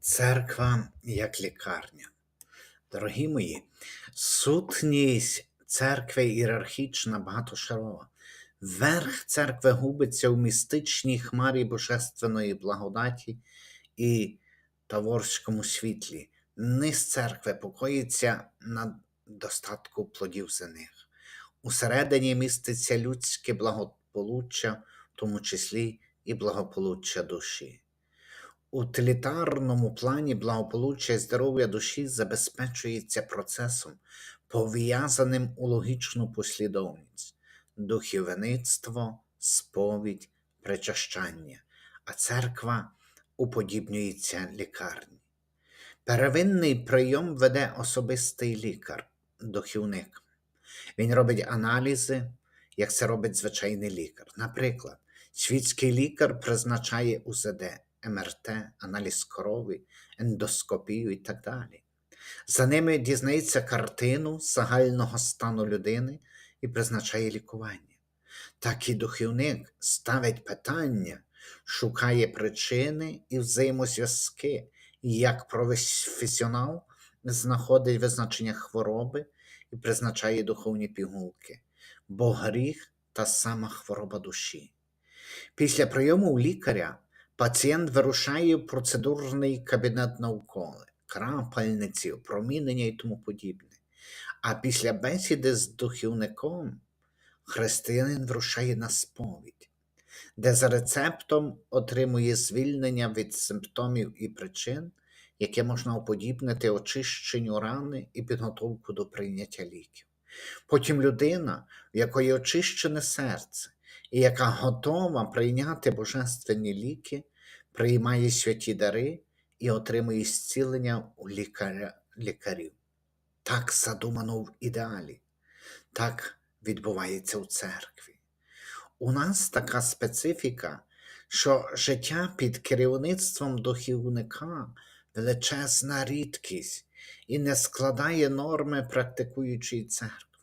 Церква як лікарня. Дорогі мої, сутність церкви ієрархічна, багатошарова. Верх церкви губиться у містичній хмарі божественної благодаті і таворському світлі. Низ церкви покоїться на достатку плодів земних. Усередині міститься людське благополуччя, в тому числі і благополуччя душі. Утилітарному плані благополуччя і здоров'я душі забезпечується процесом, пов'язаним у логічну послідовність духівництво, сповідь, причащання, а церква уподібнюється лікарні. Первинний прийом веде особистий лікар, духівник. Він робить аналізи, як це робить звичайний лікар. Наприклад, світський лікар призначає УЗД, МРТ, аналіз крові, ендоскопію і так далі. За ними дізнається картину загального стану людини і призначає лікування. Так і духовник ставить питання, шукає причини і взаємозв'язки, як професіонал знаходить визначення хвороби і призначає духовні пігулки, бо гріх та сама хвороба душі. Після прийому у лікаря пацієнт вирушає в процедурний кабінет навколо, крапельниці, опромінення і тому подібне. А після бесіди з духівником християнин вирушає на сповідь, де за рецептом отримує звільнення від симптомів і причин, яке можна уподібнити очищенню рани і підготовку до прийняття ліків. Потім людина, в якої очищене серце, і яка готова прийняти божественні ліки, приймає святі дари і отримує зцілення у лікаря, лікарів. Так задумано в ідеалі, так відбувається у церкві. У нас така специфіка, що життя під керівництвом духівника величезна рідкість і не складає норми практикуючої церкви.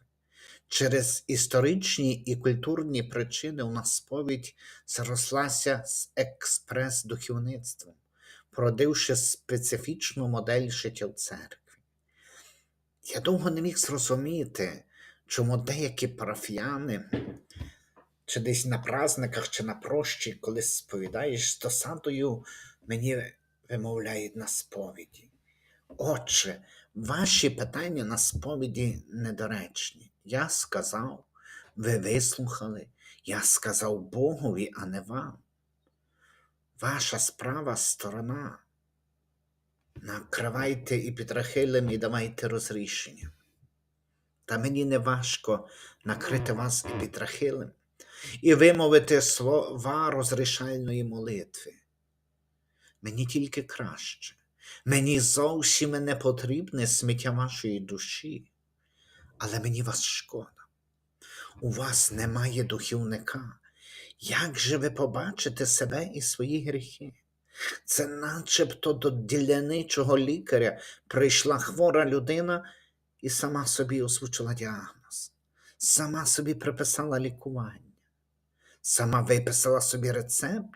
Через історичні і культурні причини у нас сповідь зрослася з експрес-духовництвом, породивши специфічну модель життя в церкві. Я довго не міг зрозуміти, чому деякі парафіяни, чи десь на праздниках, чи на прощі, коли сповідаєш з досадою, мені вимовляють на сповіді. Отче, ваші питання на сповіді недоречні. Я сказав, ви вислухали, я сказав Богові, а не вам. Ваша справа сторона. Накривайте і підрахилем і давайте розрішення. Та мені не важко накрити вас і підрахилем і вимовити слова розрішальної молитви. Мені тільки краще, мені зовсім не потрібне сміття вашої душі, але мені вас шкода. У вас немає духівника. Як же ви побачите себе і свої гріхи? Це начебто до діляничого лікаря прийшла хвора людина і сама собі озвучила діагноз, сама собі приписала лікування, сама виписала собі рецепт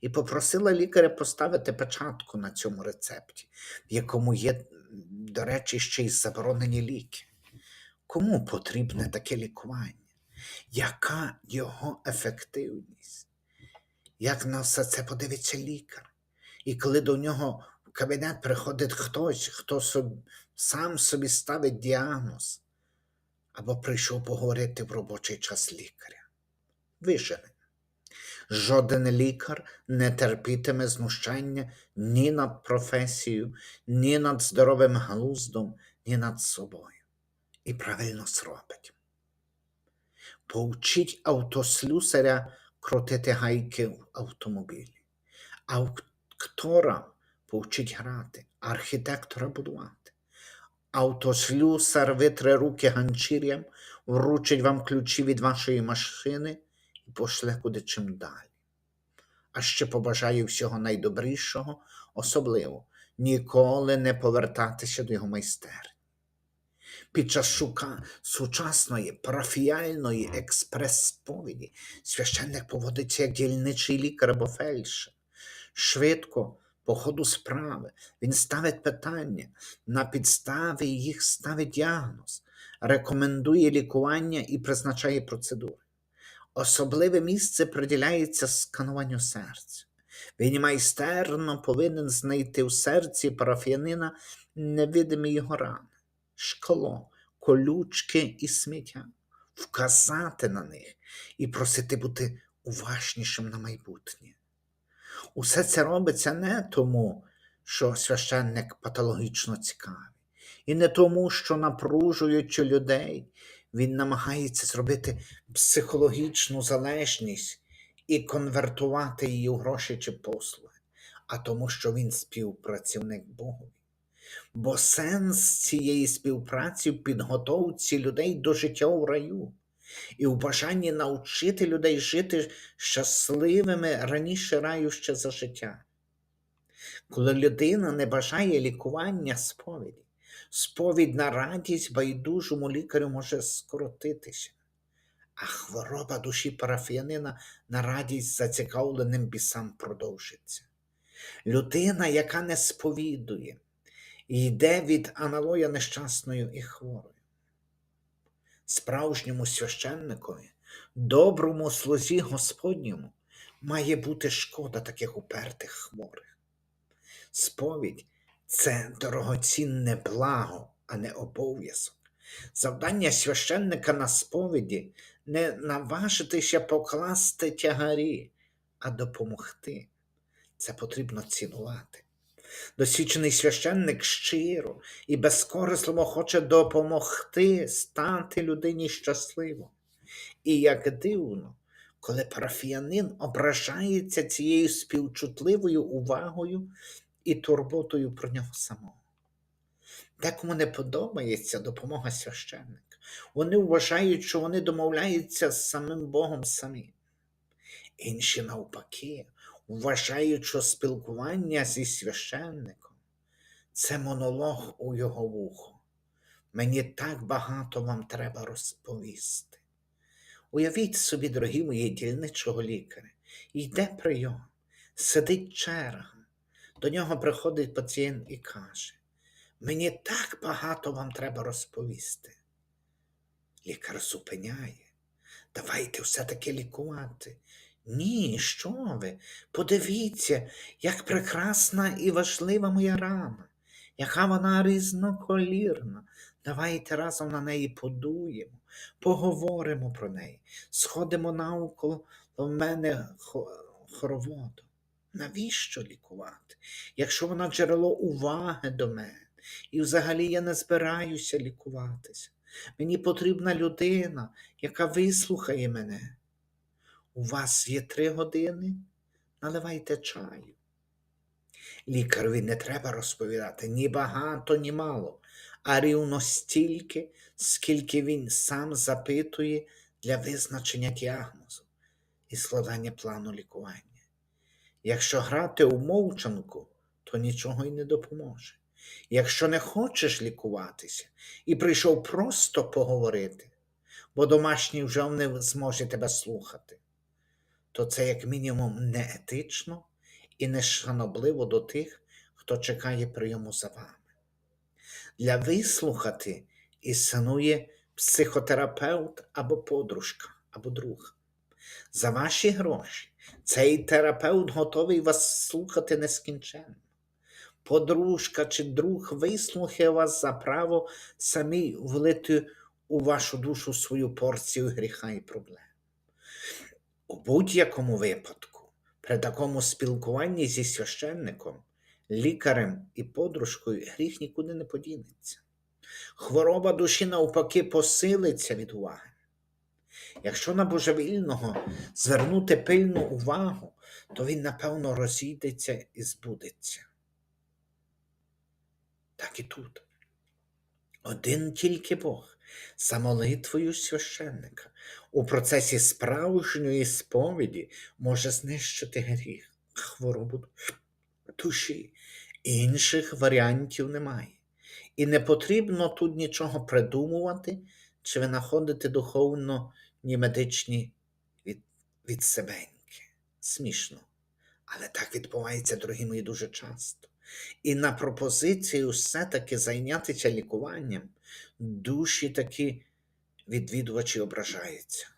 і попросила лікаря поставити печатку на цьому рецепті, в якому є, до речі, ще й заборонені ліки. Кому потрібне таке лікування? Яка його ефективність? Як на все це подивиться лікар? І коли до нього в кабінет приходить хтось, хто собі, сам собі ставить діагноз, або прийшов поговорити в робочий час лікаря, вижене. Жоден лікар не терпітиме знущання ні над професією, ні над здоровим глуздом, ні над собою. І правильно зробить. Поучіть автослюсаря крутити гайки в автомобілі, актора поучіть грати, архітектора будувати. Автослюсар витре руки ганчір'ям, вручить вам ключі від вашої машини і пошле куди чим далі. А ще побажаю всього найдобрішого, особливо ніколи не повертатися до його майстерні. Під час шука сучасної парафіяльної експрес-сповіді священник поводиться як дільничий лікар або фельдшер. Швидко по ходу справи. Він ставить питання, на підставі їх ставить діагноз, рекомендує лікування і призначає процедури. Особливе місце приділяється скануванню серця. Він майстерно повинен знайти в серці парафіянина невидимі його рани, шкло, колючки і сміття, вказати на них і просити бути уважнішим на майбутнє. Усе це робиться не тому, що священник патологічно цікавий, і не тому, що напружуючи людей, він намагається зробити психологічну залежність і конвертувати її у гроші чи послуги, а тому, що він співпрацівник Богові. Бо сенс цієї співпраці в підготовці людей до життя в раю і в бажанні навчити людей жити щасливими раніше раю ще за життя. Коли людина не бажає лікування сповіді, сповідь на радість байдужому лікарю може скоротитися, а хвороба душі парафіянина на радість зацікавленим бісам продовжиться. Людина, яка не сповідує, йде від аналоя нещасною і хворою. Справжньому священникові, доброму слузі Господньому, має бути шкода таких упертих хворих. Сповідь це дорогоцінне благо, а не обов'язок. Завдання священника на сповіді не наважитися покласти тягарі, а допомогти. Це потрібно цінувати. Досвідчений священник щиро і безкорисливо хоче допомогти стати людині щасливо. І як дивно, коли парафіянин ображається цією співчутливою увагою і турботою про нього самого. Декому не подобається допомога священника. Вони вважають, що вони домовляються з самим Богом самі. Інші, навпаки, вважають, що спілкування зі священником це монолог у його вухо. Мені так багато вам треба розповісти. Уявіть собі, дорогі мої дільничого лікаря, йде прийом, сидить черга. До нього приходить пацієнт і каже: Мені так багато вам треба розповісти. Лікар зупиняє. Давайте все-таки лікувати. Ні, що ви? Подивіться, як прекрасна і важлива моя рана, яка вона різноколірна. Давайте разом на неї подуємо, поговоримо про неї, сходимо навколо мене хороводу. Навіщо лікувати, якщо вона джерело уваги до мене? І взагалі я не збираюся лікуватися. Мені потрібна людина, яка вислухає мене. У вас є три години, наливайте чаю. Лікарові не треба розповідати ні багато, ні мало, а рівно стільки, скільки він сам запитує для визначення діагнозу і складання плану лікування. Якщо грати у мовчанку, то нічого й не допоможе. Якщо не хочеш лікуватися і прийшов просто поговорити, бо домашній вже не зможе тебе слухати, то це як мінімум неетично і нешанобливо до тих, хто чекає прийому за вами. Для вислухати існує психотерапевт або подружка, або друг. За ваші гроші цей терапевт готовий вас слухати нескінченно. Подружка чи друг вислухає вас за право самі влити у вашу душу свою порцію гріха і проблем. У будь-якому випадку, при такому спілкуванні зі священником, лікарем і подружкою гріх нікуди не подінеться. Хвороба душі навпаки посилиться від уваги. Якщо на божевільного звернути пильну увагу, то він, напевно, розійдеться і збудеться. Так і тут. Один тільки Бог за молитвою священника у процесі справжньої сповіді може знищити гріх, хворобу душі. Інших варіантів немає. І не потрібно тут нічого придумувати чи винаходити духовно ні медичні від, від себеньки. Смішно, Але так відбувається, дорогі мої, дуже часто. І на пропозицію все-таки зайнятися лікуванням душі такі відвідувачі ображаються.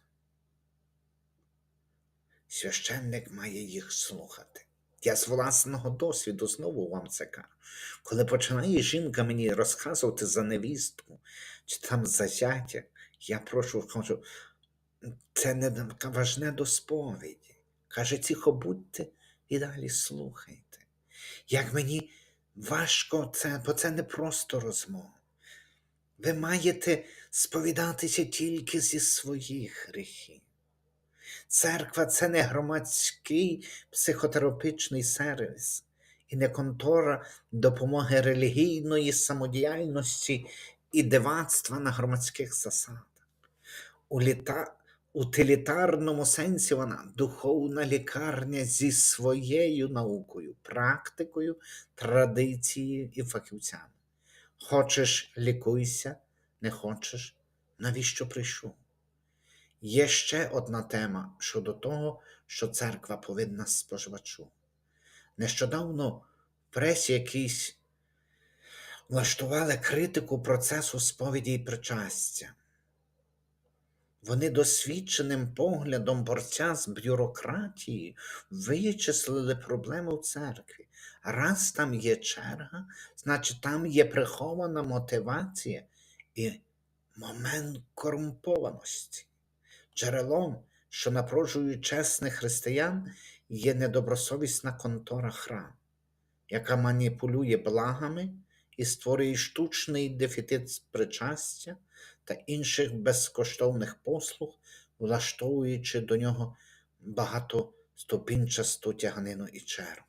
Священник має їх слухати. Я з власного досвіду знову вам це кажу. Коли починає жінка мені розказувати за невістку чи там за зятя, я прошу, кажу, це не важне до сповіді. Каже, тихо будьте і далі слухайте. Як мені важко це, бо це не просто розмова. Ви маєте сповідатися тільки зі своїх гріхів. Церква це не громадський психотерапевтичний сервіс і не контора допомоги релігійної самодіяльності і дивацтва на громадських засадах. У літа... утилітарному сенсі вона духовна лікарня зі своєю наукою, практикою, традицією і фахівцями. Хочеш лікуйся, не хочеш, навіщо прийшов? Є ще одна тема щодо того, що церква повинна споживачу. Нещодавно в пресі якісь влаштували критику процесу сповіді і причастя. Вони досвідченим поглядом борця з бюрократією вичислили проблему в церкві. Раз там є черга, значить там є прихована мотивація і момент корумпованості. Джерелом, що напружує чесних християн, є недобросовісна контора храм, яка маніпулює благами і створює штучний дефіцит причастя та інших безкоштовних послуг, влаштовуючи до нього багатоступінчасту тяганину і чергу.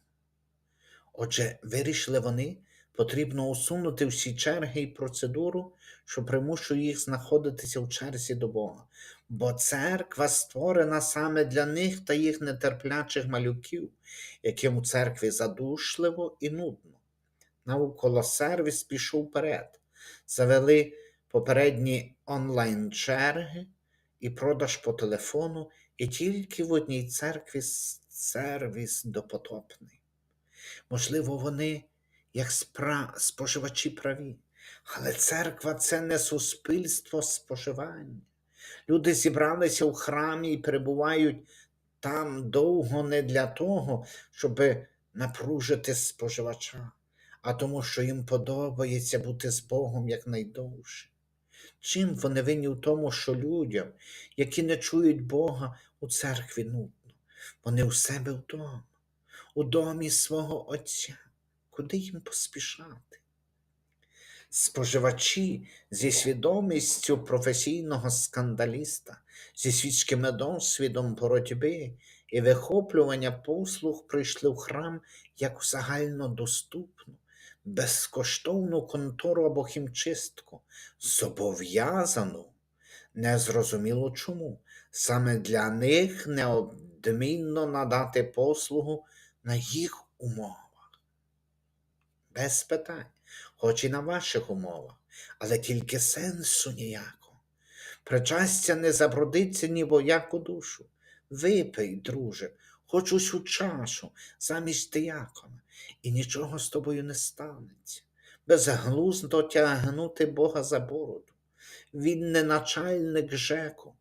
Отже, вирішили вони, потрібно усунути всі черги і процедуру, що примушує їх знаходитися в черзі до Бога, бо церква створена саме для них та їх нетерплячих малюків, яким у церкві задушливо і нудно. Навколо сервіс пішов вперед, завели попередні онлайн-черги і продаж по телефону, і тільки в одній церкві сервіс допотопний. Можливо, вони, як спра... споживачі праві, але церква це не суспільство споживання. Люди зібралися у храмі і перебувають там довго не для того, щоб напружити споживача, а тому, що їм подобається бути з Богом якнайдовше. Чим вони винні в тому, що людям, які не чують Бога у церкві нудно, вони у себе вдома, у домі свого Отця, куди їм поспішати? Споживачі зі свідомістю професійного скандаліста, зі світським досвідом боротьби і вихоплювання послуг прийшли в храм як у загальнодоступну, безкоштовну контору або хімчистку, зобов'язану, незрозуміло чому, саме для них неодмінно надати послугу на їх умовах. Без питань хоч і на ваших умовах, але тільки сенсу ніякого. Причастя не забродиться ні вояку душу. Випий, друже, хоч усю чашу замість диякона, і нічого з тобою не станеться. Безглуздо тягнути Бога за бороду. Він не начальник жеку.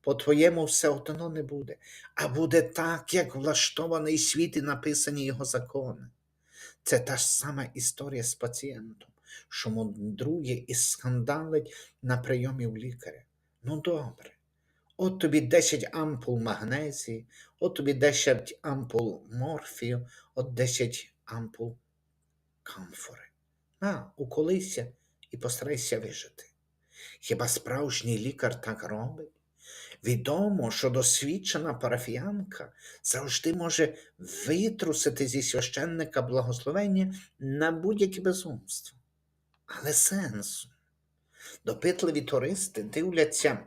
По-твоєму все одно не буде, а буде так, як влаштований світ і написані його закони. Це та ж сама історія з пацієнтом, що мудрує і скандалить на прийомі в лікаря. Ну добре, от тобі 10 ампул магнезії, от тобі 10 ампул морфію, от 10 ампул камфори. На, уколися і постарайся вижити. Хіба справжній лікар так робить? Відомо, що досвідчена парафіянка завжди може витрусити зі священника благословення на будь-яке безумство. Але сенсу. Допитливі туристи дивляться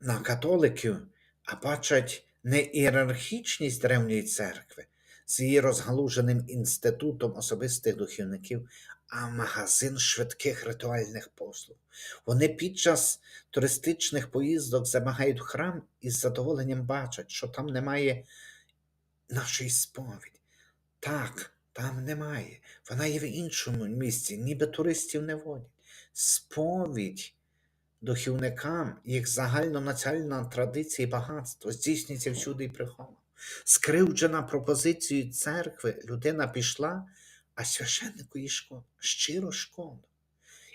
на католиків, а бачать не ієрархічність древньої церкви з її розгалуженим інститутом особистих духівників, а магазин швидких ритуальних послуг. Вони під час туристичних поїздок забагають в храм і з задоволенням бачать, що там немає нашої сповіді. Так, там немає. Вона є в іншому місці, ніби туристів не водять. Сповідь духівникам, їх загальнонаціональна традиція і багатство здійснюється всюди і приховано. Скривджена пропозицією церкви, людина пішла, а священнику їй шкода, щиро шкода.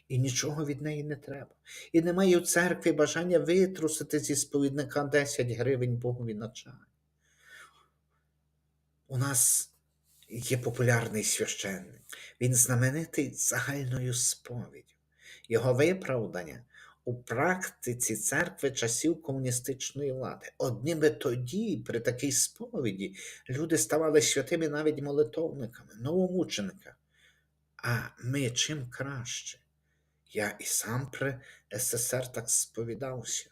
І нічого від неї не треба. І немає у церкві бажання витрусити зі сповідника 10 гривень Богові на чай. У нас є популярний священник. Він знаменитий загальною сповіддю. Його виправдання у практиці церкви часів комуністичної влади. Одніби тоді, при такій сповіді, люди ставали святими навіть молитовниками, новомучениками. А ми чим краще? Я і сам при СССР так сповідався.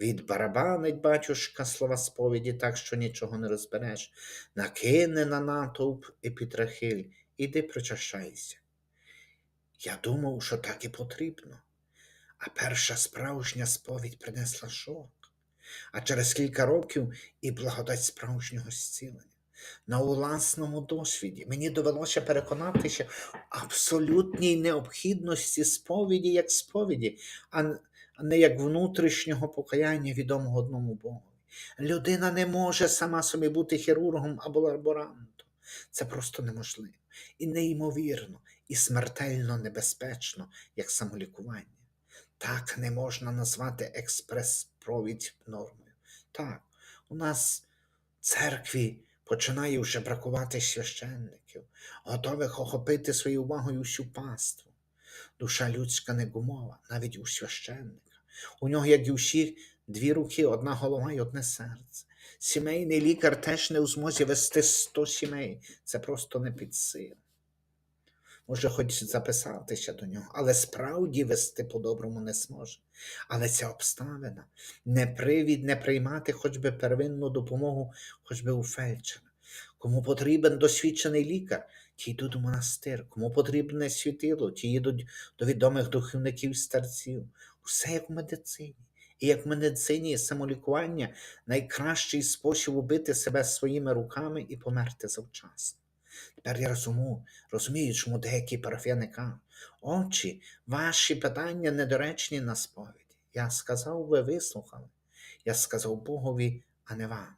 Відбарабанить батюшка слова сповіді так, що нічого не розбереш, накине на натовп епітрахиль, іди причащайся. Я думав, що так і потрібно. А перша справжня сповідь принесла шок, а через кілька років і благодать справжнього зцілення. На власному досвіді мені довелося переконатися абсолютній необхідності сповіді як сповіді, а не як внутрішнього покаяння відомого одному Богу. Людина не може сама собі бути хірургом або лаборантом. Це просто неможливо. І неймовірно, і смертельно небезпечно, як самолікування. Так не можна назвати експрес-провідь нормою. Так, у нас в церкві починає вже бракувати священників, готових охопити своєю увагою всю паству. Душа людська не гумова, навіть у священника. У нього, як і у дві руки, одна голова і одне серце. Сімейний лікар теж не у змозі вести 100 сімей. Це просто не під силу. Може, хоч записатися до нього, але справді вести по-доброму не зможе. Але ця обставина не привід не приймати хоч би первинну допомогу, хоч би у фельдшера. Кому потрібен досвідчений лікар, ті йдуть у монастир, кому потрібне світило, ті їдуть до відомих духовників старців. Усе як в медицині. І як в медицині самолікування найкращий спосіб убити себе своїми руками і померти завчасно. Тепер я розумію, розумію, чому деякі парафіяни кажуть, отчі, ваші питання недоречні на сповіді. Я сказав, ви вислухали. Я сказав Богові, а не вам.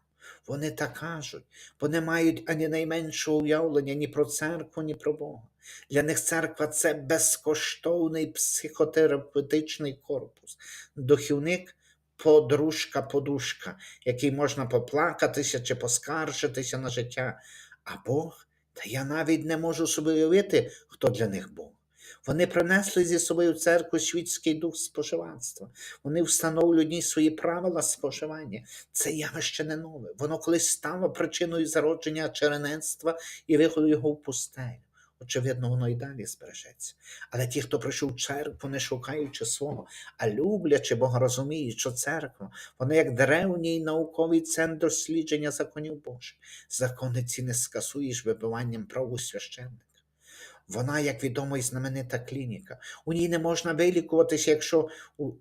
Вони так кажуть, бо не мають ані найменшого уявлення ні про церкву, ні про Бога. Для них церква це безкоштовний психотерапевтичний корпус. Духівник подружка-подушка, який можна поплакатися чи поскаржитися на життя. А Бог, та я навіть не можу собі уявити, хто для них був. Вони принесли зі собою церкву світський дух споживанства. Вони встановлюють свої правила споживання. Це явище не нове. Воно колись стало причиною зародження черененства і виходу його в пустелю. Очевидно, воно і далі збережеться. Але ті, хто прийшов церкву, не шукаючи свого, а люблячи Бога, розуміють, що церква, вона як древній науковий центр дослідження законів Божих. Закони ці не скасуєш вибиванням праву священника. Вона, як відомо, і знаменита клініка. У ній не можна вилікуватися, якщо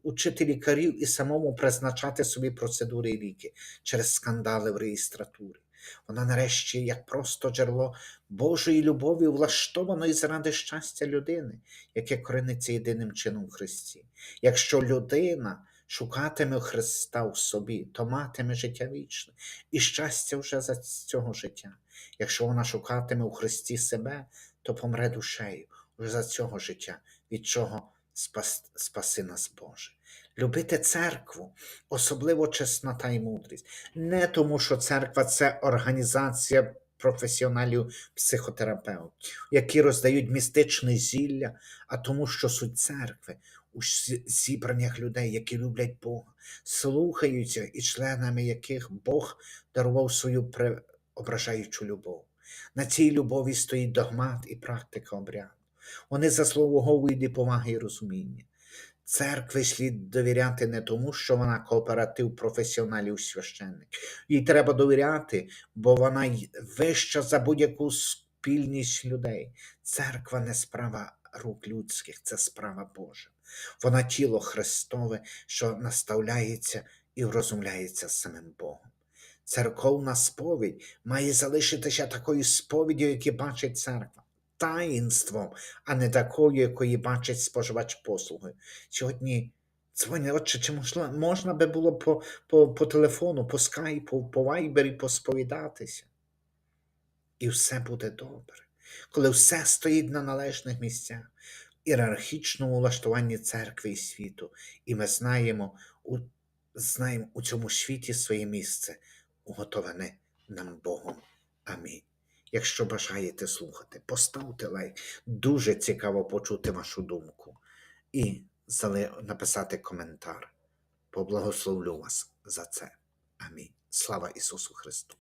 учити лікарів і самому призначати собі процедури і ліки через скандали в реєстратурі. Вона нарешті, як просто джерело Божої любові, влаштованої заради щастя людини, яке корениться єдиним чином в Христі. Якщо людина шукатиме Христа в собі, то матиме життя вічне і щастя вже за цього життя. Якщо вона шукатиме у Христі себе, то помре душею вже за цього життя, від чого спас, спаси нас Боже. Любити церкву, особливо чеснота і мудрість, не тому, що церква це організація професіоналів психотерапевтів, які роздають містичне зілля, а тому, що суть церкви у зібраннях людей, які люблять Бога, слухаються і членами яких Бог дарував свою преображаючу любов. На цій любові стоїть догмат і практика обряду. Вони заслуговують і поваги і розуміння. Церкві слід довіряти не тому, що вона кооператив професіоналів священників. Їй треба довіряти, бо вона вища за будь-яку спільність людей. Церква не справа рук людських, це справа Божа. Вона тіло Христове, що наставляється і врозумляється самим Богом. Церковна сповідь має залишитися такою сповіддю, яку бачить церква, таїнством, а не такою, якої бачить споживач послуги. Сьогодні дзвонять, отче, чи можна, можна би було по, по, по телефону, по скайпу, по вайбері посповідатися? І все буде добре. Коли все стоїть на належних місцях, ієрархічному улаштуванні церкви і світу, і ми знаємо у, знаємо у цьому світі своє місце, уготоване нам Богом. Амінь. Якщо бажаєте слухати, поставте лайк. Дуже цікаво почути вашу думку і написати коментар. Поблагословлю вас за це. Амінь. Слава Ісусу Христу!